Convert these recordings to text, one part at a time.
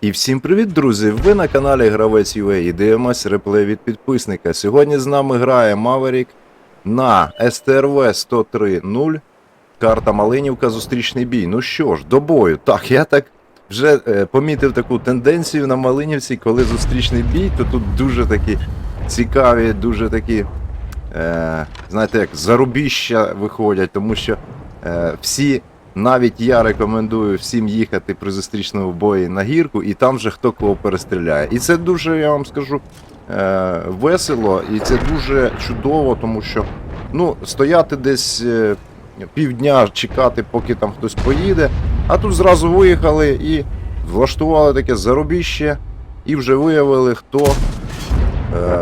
І всім привіт, друзі! Ви на каналі Гравець UA і дивимось реплей від підписника. Сьогодні з нами грає Maverick на STRV 103.0. Карта Малинівка, зустрічний бій. Ну що ж, до бою. Так, я так вже е, помітив таку тенденцію на Малинівці, коли зустрічний бій, то тут дуже такі цікаві, дуже такі, е, знаєте, як зарубіща виходять, тому що е, всі навіть я рекомендую всім їхати при зустрічному бої на гірку, і там же хто кого перестріляє. І це дуже, я вам скажу, е, весело, і це дуже чудово, тому що ну, стояти десь е, півдня, чекати, поки там хтось поїде, а тут зразу виїхали і влаштували таке заробіще, і вже виявили, хто е,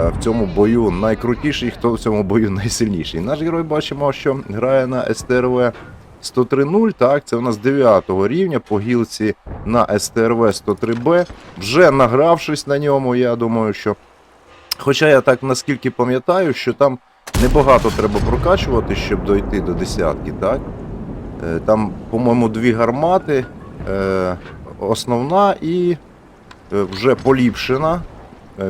в цьому бою найкрутіший, хто в цьому бою найсильніший. Наш герой бачимо, що грає на СТРВ 103.0, так, це у нас 9 рівня по гілці на СТРВ 103Б. Вже награвшись на ньому, я думаю, що. Хоча я так наскільки пам'ятаю, що там небагато треба прокачувати, щоб дойти до десятки, так? Е, Там, по-моєму, дві гармати, е, основна і е, вже поліпшена,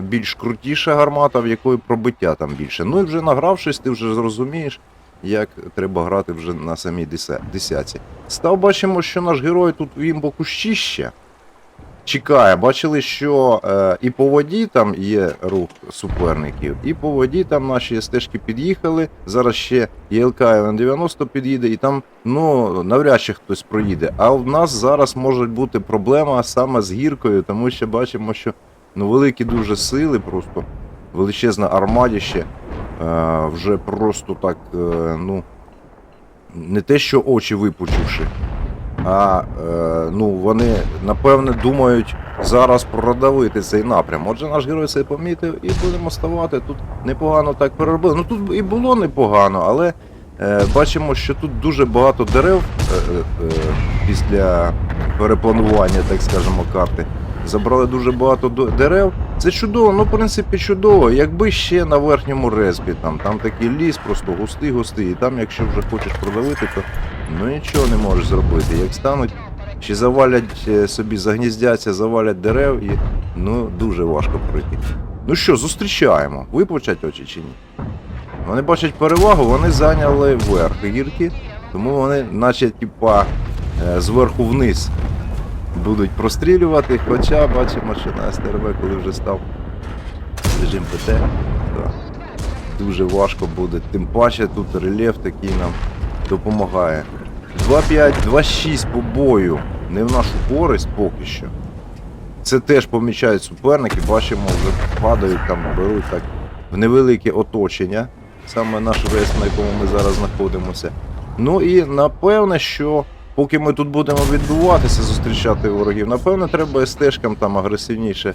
більш крутіша гармата, в якої пробиття там більше. Ну і вже награвшись, ти вже зрозумієш, як треба грати вже на самій деся- десятці. Став бачимо, що наш герой тут в імбокущище чекає. Бачили, що е, і по воді там є рух суперників, і по воді там наші стежки під'їхали. Зараз ще ЄЛК ВН-90 під'їде, і там ну навряд чи хтось проїде. А в нас зараз може бути проблема саме з гіркою, тому що бачимо, що ну великі дуже сили, просто величезне армадіще. Е, вже просто так, е, ну, не те, що очі випучивши, а е, ну, вони напевне думають зараз продавити цей напрям. Отже, наш герой це помітив і будемо ставати. Тут непогано так переробили. Ну тут і було непогано, але бачимо, що тут дуже багато дерев після перепланування, так скажемо, карти. Забрали дуже багато дерев. Це чудово, ну в принципі чудово. Якби ще на верхньому респі, там, там такий ліс, просто густий, густий, і там, якщо вже хочеш продавити, то ну нічого не можеш зробити. Як стануть, ще завалять е, собі, загніздяться, завалять дерев і ну дуже важко пройти. Ну що, зустрічаємо. Випучать очі чи ні? Вони бачать перевагу, вони зайняли верх гірки, тому вони, наче типа, е, зверху вниз будуть прострілювати, хоча бачимо, що на СТРВ, коли вже став режим ПТ, то дуже важко буде. Тим паче тут рельєф такий нам допомагає. 2-5, 2-6 по бою. Не в нашу користь поки що. Це теж помічають суперники, бачимо, вже падають там, беруть так в невелике оточення. Саме наш рейс, на якому ми зараз знаходимося. Ну і напевне, що поки ми тут будемо відбуватися, зустрічати ворогів, напевне, треба стежкам там агресивніше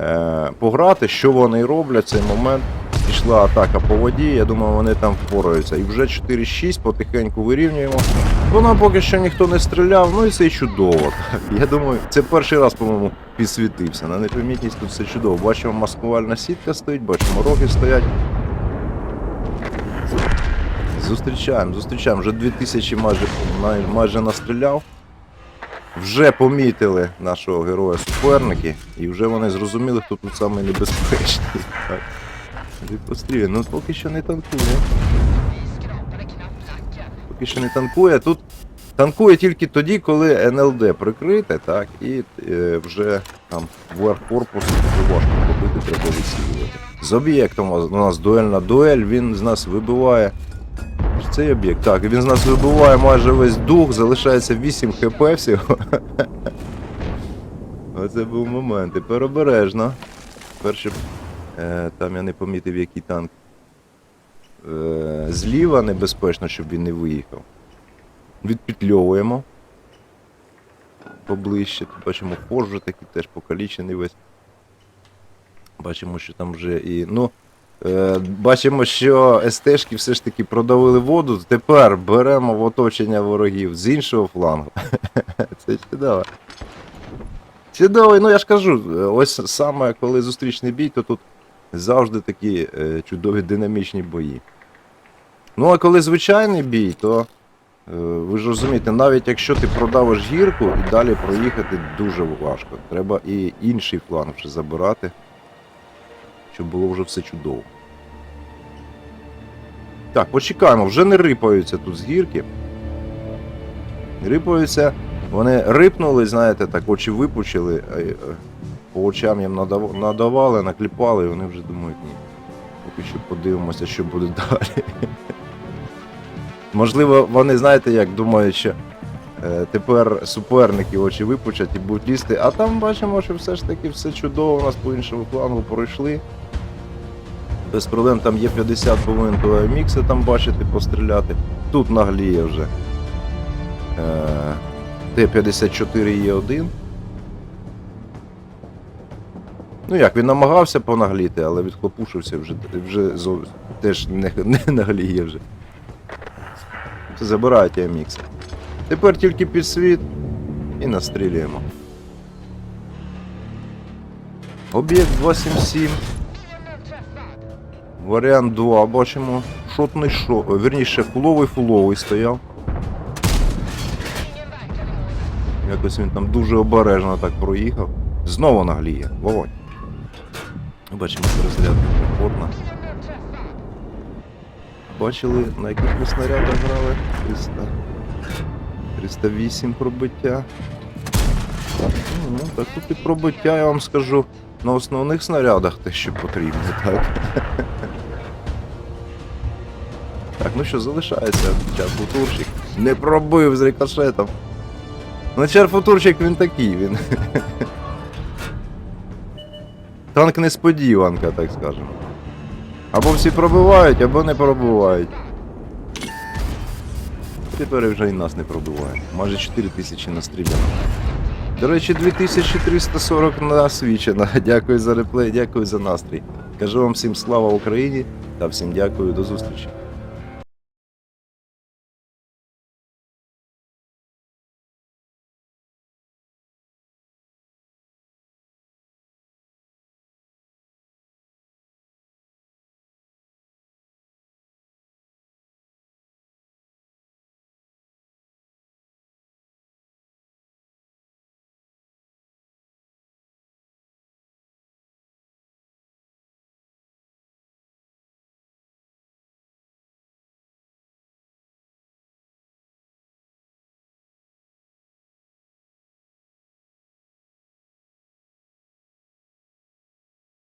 е, пограти, що вони роблять в цей момент. Пішла атака по воді, я думаю, вони там впораються. І вже 4-6 потихеньку вирівнюємо. Вона поки що ніхто не стріляв, ну і це чудово. Я думаю, це перший раз, по-моєму, підсвітився. На непомітність тут все чудово. Бачимо, маскувальна сітка стоїть, бачимо, роги стоять. Зустрічаємо, зустрічаємо. Вже 2000 майже, майже настріляв. Вже помітили нашого героя суперники, і вже вони зрозуміли, хто тут самий небезпечний. Так. І постріляє. Ну поки що не танкує. Поки що не танкує. Тут танкує тільки тоді, коли НЛД прикрите, так, і е, вже там вверх корпусу дуже важко побити, треба висілювати. З об'єктом у нас дуельна дуель, він з нас вибиває. Цей об'єкт. Так, він з нас вибиває майже весь дух, залишається 8 хп всього. Оце був момент. Тепер обережно. Перше, е, там я не помітив, який танк. Е, зліва небезпечно, щоб він не виїхав. Відпетльовуємо. Поближче. Тут бачимо форж такий теж покалічений весь. Бачимо, що там вже і. Ну, бачимо, що СТшки все ж таки продавили воду. Тепер беремо в оточення ворогів з іншого флангу. Це чудово. Чудовий, ну я ж кажу, е, ось саме коли зустрічний бій, то тут завжди такі е, чудові динамічні бої. Ну, а коли звичайний бій, то Е, Ви ж розумієте, навіть якщо ти продавиш гірку і далі проїхати дуже важко. Треба і інший фланг вже забирати, щоб було вже все чудово. Так, почекаємо, вже не рипаються тут з гірки. Рипаються, вони рипнули, знаєте, так очі випучили, а, е, по очам їм надавали, накліпали, і вони вже думають, ні. Поки що подивимося, що буде далі. Можливо, вони, знаєте, як думають, що е, тепер суперники очі випучать і будуть лізти, а там бачимо, що все ж таки все чудово, у нас по іншому флангу пройшли. Без проблем там є 50 повинен до мікси там бачити, постріляти. Тут нагліє вже. Е, Т-54 є один. Ну як, він намагався понагліти, але відхлопушився вже, вже теж не, не нагліє вже. Це забирають АМХ. Тепер тільки під світ і настрілюємо. Об'єкт 277. Варіант 2, бачимо. Шотний шо. о, Вірніше, фуловий фуловий стояв. Якось він там дуже обережно так проїхав. Знову нагліє. Вогонь. Бачимо, перезарядка комфортна. Бачили, на яких ви снарядах грали? 300. 308 пробиття. Ну, так тут і пробиття, я вам скажу, на основних снарядах те, що потрібно, так? Так, ну що, залишається чар-футурчик. Не пробив з рикошетом. Ну, чар-футурчик він такий, він. Танк несподіванка, так скажемо. Або всі пробивають, або не пробивають. Тепер вже і нас не пробиває. Майже 4 тисячі настріляно. До речі, 2340 насвічено. Дякую за реплей, дякую за настрій. Кажу вам всім слава Україні та всім дякую, до зустрічі.